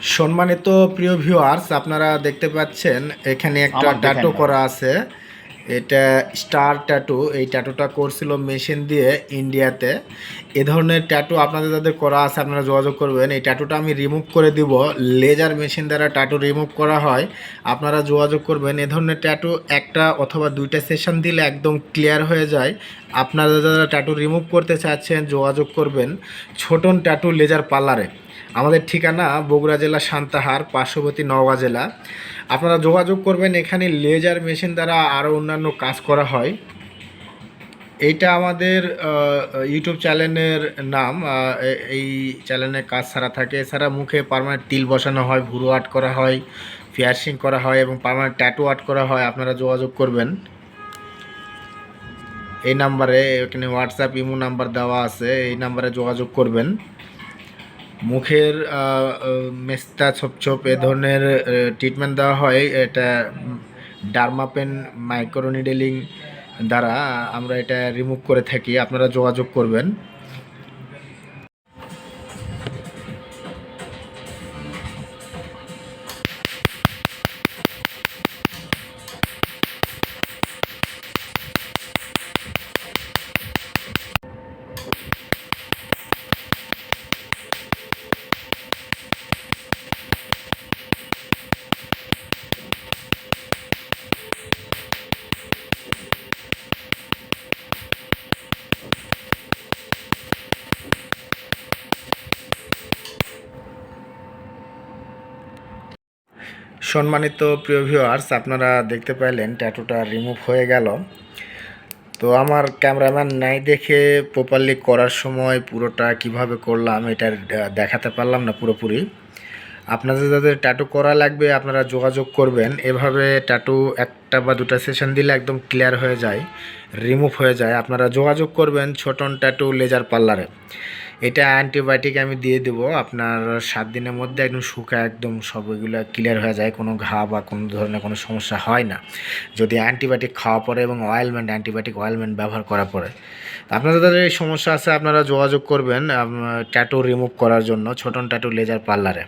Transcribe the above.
সম্মানিত প্রিয় ভিউয়ার্স আপনারা দেখতে পাচ্ছেন এখানে একটা ট্যাটু করা আছে। এটা স্টার ট্যাটু এই ট্যাটুটা করছিল মেশিন দিয়ে ইন্ডিয়াতে এ ধরনের ট্যাটু আপনাদের যাদের করা আছে আপনারা যোগাযোগ করবেন। এই ট্যাটুটা আমি রিমুভ করে দিব। লেজার মেশিন দ্বারা ট্যাটু রিমুভ করা হয়। আপনারা যোগাযোগ করবেন। এ ধরনের ট্যাটু একটা অথবা দুইটা সেশন দিলে একদম ক্লিয়ার হয়ে যায়। আপনারা যারা ট্যাটু রিমুভ করতে চাচ্ছেন যোগাযোগ করবেন। ছোটন ট্যাটু লেজার পার্লারে আমাদের ঠিকানা বগুড়া জেলা সান্তাহার পার্শ্ববর্তী নওগাঁ জেলা। আপনারা যোগাযোগ করবেন, এখানে লেজার মেশিন দ্বারা আরও অন্যান্য কাজ করা হয়। এইটা আমাদের ইউটিউব চ্যানেলের নাম এই চ্যানেলে কাজ ছাড়া থাকে। এছাড়া মুখে পার্মানেন্ট তিল বসানো হয়, ভুরু আর্ট করা হয় ফিয়ার্সিং করা হয় এবং পার্মানেন্ট ট্যাটু আর্ট করা হয়। আপনারা যোগাযোগ করবেন। এই নাম্বারে, এখানে হোয়াটসঅ্যাপ ইমো নাম্বার দেওয়া আছে। এই নাম্বারে যোগাযোগ করবেন। মুখের মেস্তা, ছোপ ছোপ এ ধরনের ট্রিটমেন্ট দেওয়া হয়। এটা ডার্মাপেন মাইক্রোনিডেলিং দ্বারা আমরা এটা রিমুভ করে থাকি। আপনারা যোগাযোগ করবেন। সম্মানিত প্রিয় ভিউয়ার্স আপনারা দেখতে পাইলেন ট্যাটুটা রিমুভ হয়ে গেল। তো আমার ক্যামেরাম্যান নাই দেখে প্রপারলি করার সময় পুরোটা কীভাবে করলাম এটা দেখাতে পারলাম না পুরোপুরি। আপনাদের যাদের ট্যাটু করা লাগবে আপনারা যোগাযোগ করবেন। এভাবে ট্যাটু একটা বা দুটো সেশন দিলে একদম ক্লিয়ার হয়ে যায় রিমুভ হয়ে যায়। আপনারা যোগাযোগ করবেন ছোটন ট্যাটু লেজার পার্লারে এটা অ্যান্টিবায়োটিক আমি দিয়ে দেবো। আপনার সাত দিনের মধ্যে একদম শুকা একদম সব এগুলো ক্লিয়ার হয়ে যায়, কোনো ঘা বা কোনো ধরনের কোনো সমস্যা হয় না। যদি অ্যান্টিবায়োটিক খাওয়া পরে এবং অয়েলমেন্ট অ্যান্টিবায়োটিক অয়েলমেন্ট ব্যবহার করা পরে। আপনাদের যাদের এই সমস্যা আছে, আপনারা যোগাযোগ করবেন ট্যাটু রিমুভ করার জন্য, ছোটন ট্যাটু লেজার পার্লারে